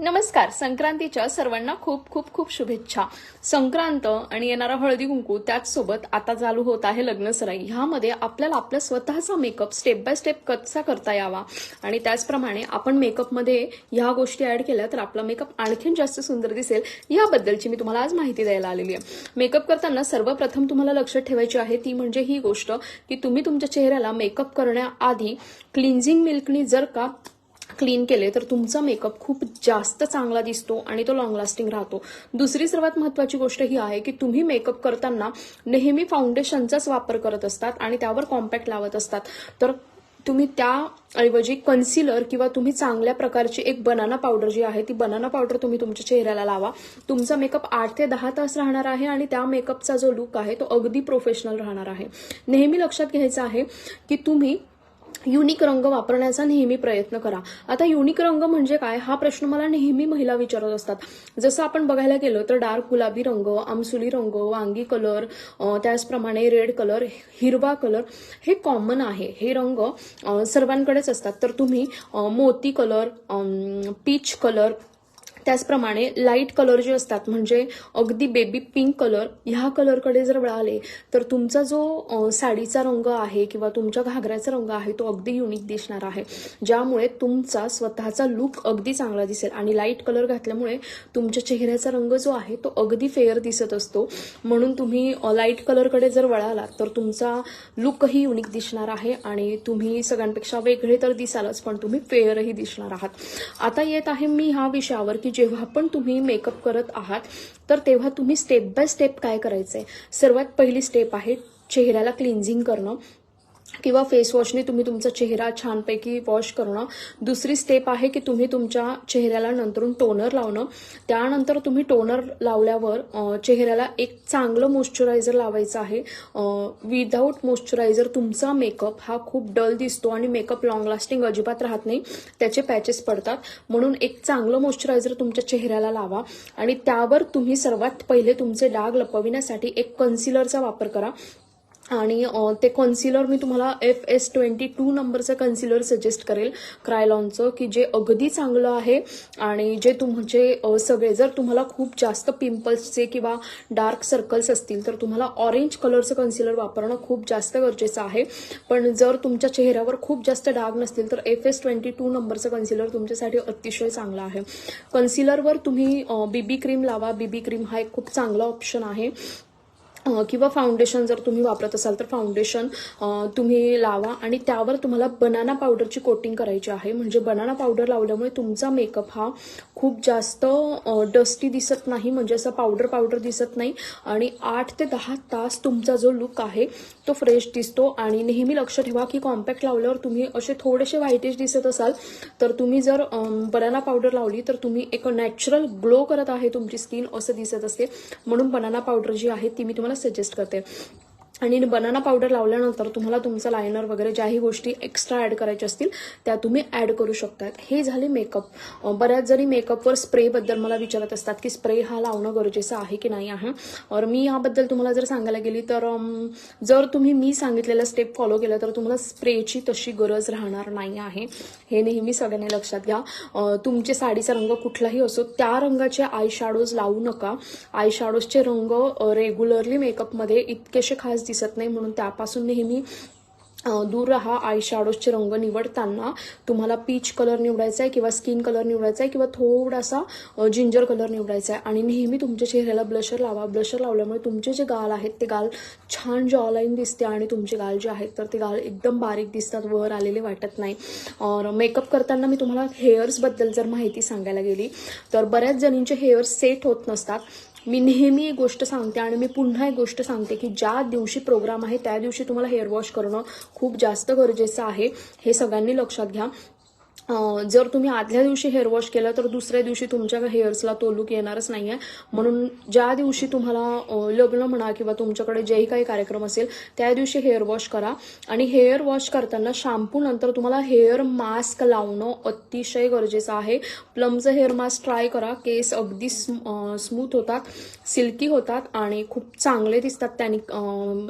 नमस्कार. संक्रांतीच्या सर्वांना खूप खूप खूप शुभेच्छा. संक्रांत आणि येणारा हळदी कुंकू त्याचसोबत आता चालू होत आहे लग्नसराई. ह्यामध्ये आपल्याला आपला स्वतःचा मेकअप स्टेप बाय स्टेप कसा करता यावा. आणि त्याचप्रमाणे आपण मेकअपमध्ये ह्या गोष्टी ऍड केल्या तर आपला मेकअप आणखीन जास्त सुंदर दिसेल. याबद्दलची मी तुम्हाला आज माहिती द्यायला आलेली आहे. मेकअप करताना सर्वप्रथम तुम्हाला लक्षात ठेवायची आहे ती म्हणजे ही गोष्ट की तुम्ही तुमच्या चेहऱ्याला मेकअप करण्याआधी क्लिन्झिंग मिल्कनी जर का क्लीन केले तर तुमचा मेकअप खूप जास्त चांगला दिसतो आणि तो लॉंग लास्टिंग राहतो. दुसरी सर्वात महत्वाची गोष्ट ही आहे की तुम्ही मेकअप करताना नेहमी फाउंडेशनचाच वापर करत असतात आणि त्यावर कॉम्पॅक्ट लावत असतात. तर तुम्ही त्याऐवजी कन्सिलर किंवा तुम्ही चांगल्या प्रकारची एक बनाना पावडर जी आहे ती बनाना पावडर तुम्ही तुमच्या चेहऱ्याला लावा. तुमचा मेकअप आठ ते दहा तास राहणार आहे आणि त्या मेकअपचा जो लुक आहे तो अगदी प्रोफेशनल राहणार आहे. नेहमी लक्षात घ्यायचं आहे की तुम्ही युनिक रंग वापरण्याचा नेहमी प्रयत्न करा. आता युनिक रंग म्हणजे काय? हा प्रश्न मला नेहमी महिला विचारत असतात. जसं आपण बघायला गेलो तर डार्क गुलाबी रंग आमसुली रंग वांगी कलर त्याचप्रमाणे रेड कलर हिरवा कलर हे कॉमन आहे. हे रंग सर्वांकडेच असतात. तर तुम्ही मोती कलर पीच कलर त्याचप्रमाणे लाइट कलर जे असतात म्हणजे अगदी बेबी पिंक कलर ह्या कलरकडे जर वळाले तर तुमचा जो साडीचा रंग आहे किंवा तुमच्या घागऱ्याचा रंग आहे तो अगदी युनिक दिसणार आहे. ज्यामुळे तुमचा स्वतःचा लुक अगदी चांगला दिसेल. आणि लाइट कलर घातल्यामुळे तुमच्या चेहऱ्याचा रंग जो आहे तो अगदी फेअर दिसत असतो. म्हणून तुम्ही लाइट कलरकडे जर वळालात तर तुमचा लुकही युनिक दिसणार आहे. आणि तुम्ही सगळ्यांपेक्षा वेगळे तर दिसालच पण तुम्ही फेअरही दिसणार आहात. आता येत आहे मी ह्या विषयावर की जेव्हा पण तुम्ही मेकअप करत आहात तर तेव्हा तुम्ही स्टेप बाय स्टेप काय करायचं आहे सर्वात पहिली स्टेप आहे चेहऱ्याला क्लिन्झिंग करणं. किंवा फेसवॉशने तुम्ही तुमचा चेहरा छानपैकी वॉश करणं. दुसरी स्टेप आहे की तुम्ही तुमच्या चेहऱ्याला नंतरून टोनर लावणं. त्यानंतर तुम्ही टोनर लावल्यावर चेहऱ्याला एक चांगलं मॉइश्चरायझर लावायचं आहे. विदाऊट मॉइश्चरायझर तुमचा मेकअप हा खूप डल दिसतो आणि मेकअप लॉंग लास्टिंग अजिबात राहत नाही. त्याचे पॅचेस पडतात. म्हणून एक चांगलं मॉइश्चरायझर तुमच्या चेहऱ्याला लावा. आणि त्यावर तुम्ही सर्वात पहिले तुमचे डाग लपविण्यासाठी एक कन्सिलरचा वापर करा. आणि ते कन्सिलर मी तुम्हाला एफ एस ट्वेंटी टू नंबरचं कन्सिलर सजेस्ट करेल क्रायलॉनचं की जे अगदी चांगलं आहे आणि जे तुमचे सगळे जर तुम्हाला खूप जास्त पिंपल्सचे किंवा डार्क सर्कल्स असतील तर तुम्हाला ऑरेंज कलरचं कन्सिलर वापरणं खूप जास्त गरजेचं आहे. पण जर तुमच्या चेहऱ्यावर खूप जास्त डाग नसतील तर एफ एस ट्वेंटी टू नंबरचं कन्सिलर तुमच्यासाठी अतिशय चांगलं आहे. कन्सिलरवर तुम्ही बीबी क्रीम लावा. बीबी क्रीम हा एक खूप चांगला ऑप्शन आहे. किंवा फाउंडेशन जर तुम्ही वापरत असाल तर फाउंडेशन तुम्ही लावा आणि त्यावर तुम्हाला बनाना पावडरची कोटिंग करायची आहे. म्हणजे बनाना पावडर लावल्यामुळे तुमचा मेकअप हा खूप जास्त डस्टी दिसत नाही. म्हणजे असं पावडर पावडर दिसत नाही. आणि आठ ते दहा तास तुमचा जो लुक आहे तो फ्रेश दिसतो. आणि नेहमी लक्ष ठेवा की कॉम्पॅक्ट लावल्यावर तुम्ही असे थोडेसे व्हायटेज दिसत असाल तर तुम्ही जर बनाना पावडर लावली तर तुम्ही एक नॅचरल ग्लो करत आहे तुमची स्किन असं दिसत असते. म्हणून बनाना पावडर जी आहे ती मी तुम्हाला सजेस्ट करते. आणि बनाना पावडर लावल्यानंतर तुम्हाला तुमचं लायनर वगैरे ज्याही गोष्टी एक्स्ट्रा ऍड करायच्या असतील त्या तुम्ही ऍड करू शकतात. हे झाले मेकअप बऱ्याच जरी मेकअपवर स्प्रेबद्दल मला विचारत असतात की स्प्रे हा लावणं गरजेचं आहे की नाही? आहे और मी याबद्दल तुम्हाला जर सांगायला गेली तर जर तुम्ही मी सांगितलेलं स्टेप फॉलो केलं तर तुम्हाला स्प्रेची तशी गरज राहणार नाही आहे. हे नेहमी सगळ्यांनी लक्षात घ्या. तुमचे साडीचा रंग कुठलाही असो त्या रंगाचे आय शॅडोज लावू नका. आय शॅडोजचे रंग रेग्युलरली मेकअपमध्ये इतकेसे खास दिसत नाही म्हणून त्यापासून नेहमी दूर राहा. आय शॅडोजचे रंग निवडताना तुम्हाला पीच कलर निवडायचा आहे किंवा स्किन कलर निवडायचा आहे किंवा थोडासा जिंजर कलर निवडायचा आहे आणि नेहमी तुमच्या चेहऱ्याला ब्लशर लावा. ब्लशर लावल्यामुळे तुमचे जे गाल आहेत ते गाल छान जॉलाईन दिसते आणि तुमचे गाल जे आहेत तर ते गाल एकदम बारीक दिसतात. वर आलेले वाटत नाही. और मेकअप करताना मी तुम्हाला हेअर्सबद्दल जर माहिती सांगायला गेली तर बऱ्याच जणींचे हेअर्स सेट होत नसतात. मी नेहमी एक गोष्ट सांगते आणि मी पुन्हा एक गोष्ट सांगते की ज्या दिवशी प्रोग्राम आहे त्या दिवशी तुम्हाला हेअर वॉश करणं खूप जास्त गरजेचं आहे. हे सगळ्यांनी लक्षात घ्या. जर तुम्ही आदल्या दिवशी हेअर वॉश केलं तर दुसऱ्या दिवशी तुमच्या हेअर्सला तो लुक येणारच नाहीये. म्हणून ज्या दिवशी तुम्हाला लग्न म्हणा किंवा तुमच्याकडे जेही काही कार्यक्रम असेल त्या दिवशी हेअर वॉश करा. आणि हेअर वॉश करताना शॅम्पू नंतर तुम्हाला हेअर मास्क लावणं अतिशय गरजेचं आहे. प्लमचं हेअर मास्क ट्राय करा. केस अगदी स्मूथ होतात सिल्की होतात आणि खूप चांगले दिसतात. त्यांनी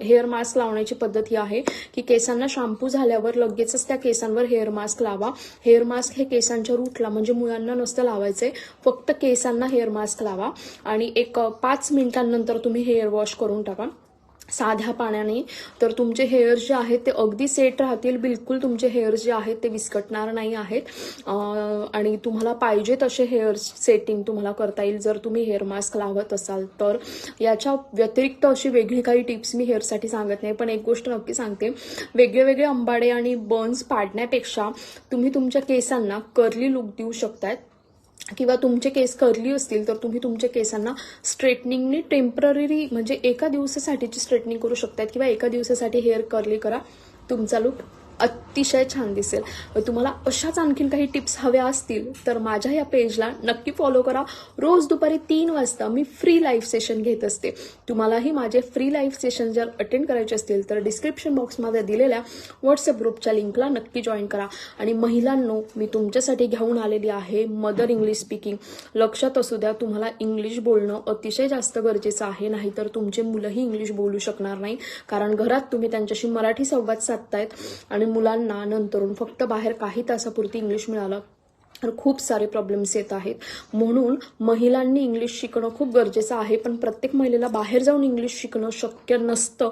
हेअर मास्क लावण्याची पद्धत ही आहे की केसांना शॅम्पू झाल्यावर लगेचच त्या केसांवर हेअर मास्क लावा. हेअर मास्क हे केसांच्या रूटला म्हणजे मुळांना नसतं लावायचंय. फक्त केसांना हेअर मास्क लावा. आणि एक पाच मिनिटांनंतर तुम्ही हेअर वॉश करून टाका. साध्या पाण्याने. तर तुमचे हेअर्स जे आहेत ते अगदी सेट राहतील. बिलकुल तुमचे हेअर्स जे आहेत ते विस्कटणार नाही आहेत. आणि तुम्हाला पाहिजे तसे हेअर सेटिंग तुम्हाला करता येईल. जर तुम्ही हेअर मास्क लावत असाल तर. याच्या व्यतिरिक्त अशी वेगळी काही टिप्स मी हेअरसाठी सांगत नाही. पण एक गोष्ट नक्की सांगते. वेगळे वेगळे अंबाडे आणि बर्न्स पाडण्यापेक्षा तुम्ही तुमच्या केसांना कर्ली लुक देऊ शकतात किंवा तुमचे केस करली असतील तर तुम्ही तुमच्या केसांना स्ट्रेटनिंगने टेंपररी म्हणजे एका दिवसासाठीची स्ट्रेटनिंग करू शकतात किंवा एका दिवसासाठी हेअर कर्ली करा. तुमचा लुक अतिशय छान दिसेल. तुम्हाला अशाच आणखीन काही टिप्स हव्या असतील तर माझ्या या पेजला नक्की फॉलो करा. रोज दुपारी तीन वाजता मी फ्री लाईव्ह सेशन घेत असते. तुम्हालाही माझे फ्री लाईव्ह सेशन जर अटेंड करायचे असतील तर डिस्क्रिप्शन बॉक्समध्ये दिलेल्या व्हॉट्सअप ग्रुपच्या लिंकला नक्की जॉईन करा. आणि महिलांनो मी तुमच्यासाठी घेऊन आलेली आहे मदर इंग्लिश स्पीकिंग लक्षात असू द्या तुम्हाला इंग्लिश बोलणं अतिशय जास्त गरजेचं आहे नाहीतर तुमचे मुलंही इंग्लिश बोलू शकणार नाही. कारण घरात तुम्ही त्यांच्याशी मराठी संवाद साधतायत आणि मुलांना नंतरून फक्त बाहेर काही तासापुरती इंग्लिश मिळालं तर खूप सारे प्रॉब्लेम्स येत आहेत. म्हणून महिलांनी इंग्लिश शिकणं खूप गरजेचं आहे पण प्रत्येक महिलेला बाहेर जाऊन इंग्लिश शिकणं शक्य नसतं.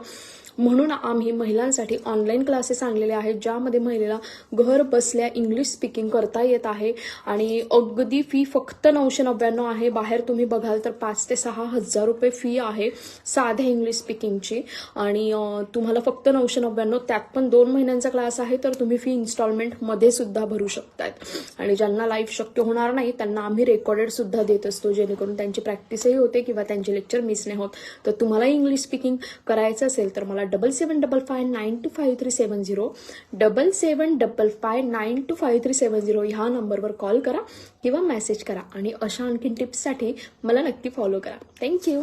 म्हणून आम्ही महिलांसाठी ऑनलाईन क्लासेस आणलेले आहेत ज्यामध्ये महिलेला घर बसल्या इंग्लिश स्पीकिंग करता येत आहे. आणि अगदी फी फक्त नऊशे नव्याण्णव आहे. बाहेर तुम्ही बघाल तर पाच ते सहा हजार रुपये फी आहे साध्या इंग्लिश स्पीकिंगची आणि तुम्हाला फक्त नऊशे नव्याण्णव त्यात पण दोन महिन्यांचा क्लास आहे तर तुम्ही फी इन्स्टॉलमेंटमध्ये सुद्धा भरू शकतात आणि ज्यांना लाईव्ह शक्य होणार नाही त्यांना आम्ही रेकॉर्डेड सुद्धा देत असतो जेणेकरून त्यांची प्रॅक्टिसही होते किंवा त्यांचे लेक्चर मिस नाही होत. तर तुम्हाला इंग्लिश स्पीकिंग करायचं असेल तर मला double seven double five nine two five three seven zero double seven double five nine two five three seven zero ह्या नंबरवर कॉल करा किंवा मेसेज करा आणि अशा आणखीन टिप्ससाठी मला नक्की फॉलो करा. थँक्यू